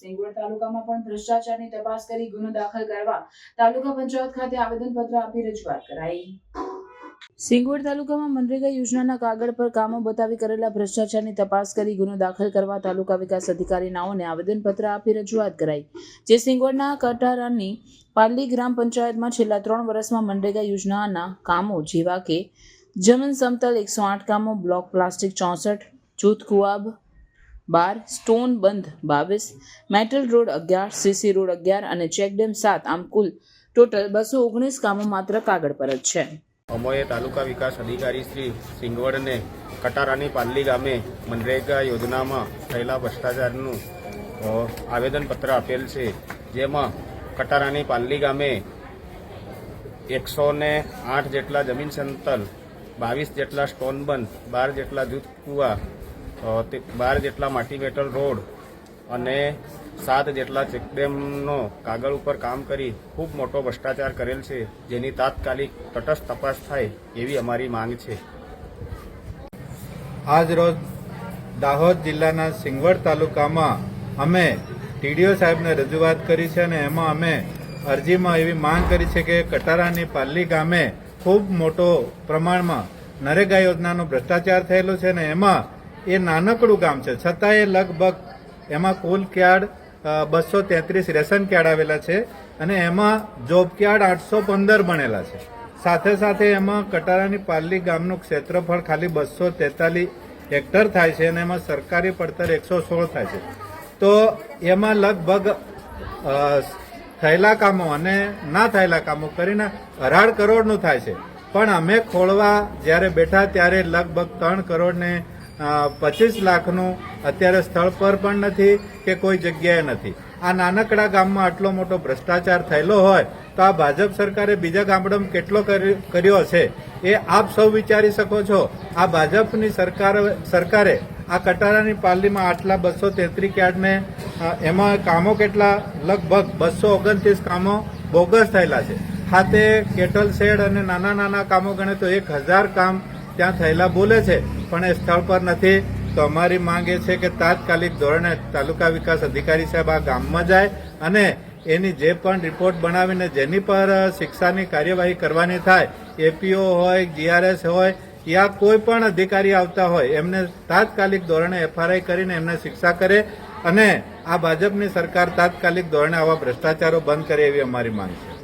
સિંગવડ તાલુકામાં પણ ભ્રષ્ટાચારની તપાસ કરી ગુનો દાખલ કરવા તાલુકા પંચાયત ખાતે આવેદનપત્ર આપી રજૂઆત કરાઈ. સિંગવડ તાલુકામાં મનરેગા યોજનાના કાગળ પર કામો બતાવી કરેલા ભ્રષ્ટાચારની તપાસ કરી ગુનો દાખલ કરવા તાલુકા વિકાસ અધિકારી નાઓને આવેદનપત્ર આપી રજૂઆત કરાઈ, જે સિંગવડના કટારાની પાલી ગ્રામ પંચાયતમાં છેલ્લા ત્રણ વર્ષમાં મનરેગા યોજનાના કામો જેવા કે જમીન સમતલ એકસો આઠ કામો, બ્લોક પ્લાસ્ટિક ચોસઠ, જૂથ કુવાબ બાર, સ્ટોન બંધ, બાવીસ, મેટલ રોડ અગિયાર, સીસી રોડ અગિયાર અને ચેકડેમ સાત, આમ કુલ ટોટલ બસો ઓગણીસ કામો માત્ર કાગળ પર જ છે. અમોએ તાલુકા વિકાસ અધિકારી શ્રી સિંગવડને કટારાની પાલ્લી ગામે મનરેગા યોજનામાં થયેલા ભ્રષ્ટાચારનું આવેદનપત્ર આપેલ છે, જેમાં કટારાની પાલ્લી ગામે એકસો ને આઠ જેટલા જમીન સંતલ બાવીસ જેટલા સ્ટોન બંધ, બાર જેટલા જૂથ કુવા બાર જેટલા માટી બેટલ રોડ અને સાત જેટલા ચેકડેમનો કાગળ ઉપર કામ કરી ખૂબ મોટો ભ્રષ્ટાચાર કરેલ છે, જેની તાત્કાલિક તટસ્થ તપાસ થાય એવી અમારી માંગ છે. આજ રોજ દાહોદ જિલ્લાના સિંગવડ તાલુકામાં અમે ટીડીઓ સાહેબને રજૂઆત કરી છે અને એમાં અમે અરજીમાં એવી માંગ કરી છે કે કટારાની પાલ્લી ગામે ખૂબ મોટો પ્રમાણમાં નરેગા યોજનાનો ભ્રષ્ટાચાર થયેલો છે અને એમાં એ નાનકડું ગામ છે. છતાં એ લગભગ એમાં કુલ ક્યાર્ડ બસો તેત્રીસ રેશન કાર્ડ આવેલા છે અને એમાં જોબ કાર્ડ આઠસો પંદર બનેલા છે. સાથે સાથે એમાં કટારાની પાલ્લી ગામનું ક્ષેત્રફળ ખાલી બસો તેતાલીસ હેક્ટર થાય છે અને એમાં સરકારી પડતર એકસો સોળ થાય છે. તો એમાં લગભગ થયેલા કામો અને ના થયેલા કામો કરીને અઢાર કરોડનું થાય છે. પણ અમે ખોળવા જ્યારે બેઠા ત્યારે લગભગ ત્રણ કરોડ ને પચીસ લાખનું અત્યારે સ્થળ પર પણ નથી કે કોઈ જગ્યાએ નથી. આ નાનકડા ગામમાં આટલો મોટો ભ્રષ્ટાચાર થયેલો હોય તો આ ભાજપ સરકારે બીજા ગામડામાં કેટલો કરી- કર્યો છે એ આપ સૌ વિચારી શકો છો. આ ભાજપની સરકાર, સરકારે આ કટારાની પાલીમાં આટલા બસો તેત્રીસ યાર્ડને એમાં કામો કેટલા? લગભગ બસો ઓગણત્રીસ કામો બોગસ થયેલા છે. ખાતે કેટલ શેડ અને નાના નાના કામો ગણે તો એક હજાર કામ ત્યાં થયેલા બોલે છે, પણ એ સ્થળ પર નથી. તો અમારી માંગ એ છે કે તાત્કાલિક ધોરણે તાલુકા વિકાસ અધિકારી સાહેબ આ ગામમાં જાય અને એની જે પણ રિપોર્ટ બનાવીને જેની પર શિક્ષાની કાર્યવાહી કરવાની થાય, એપીઓ હોય જીઆરએસ હોય, યા કોઈ પણ અધિકારી આવતા હોય, એમને તાત્કાલિક ધોરણે એફઆરઆઈ કરીને એમને શિક્ષા કરે અને આ ભાજપની સરકાર તાત્કાલિક ધોરણે આવા ભ્રષ્ટાચારો બંધ કરે એવી અમારી માંગ છે.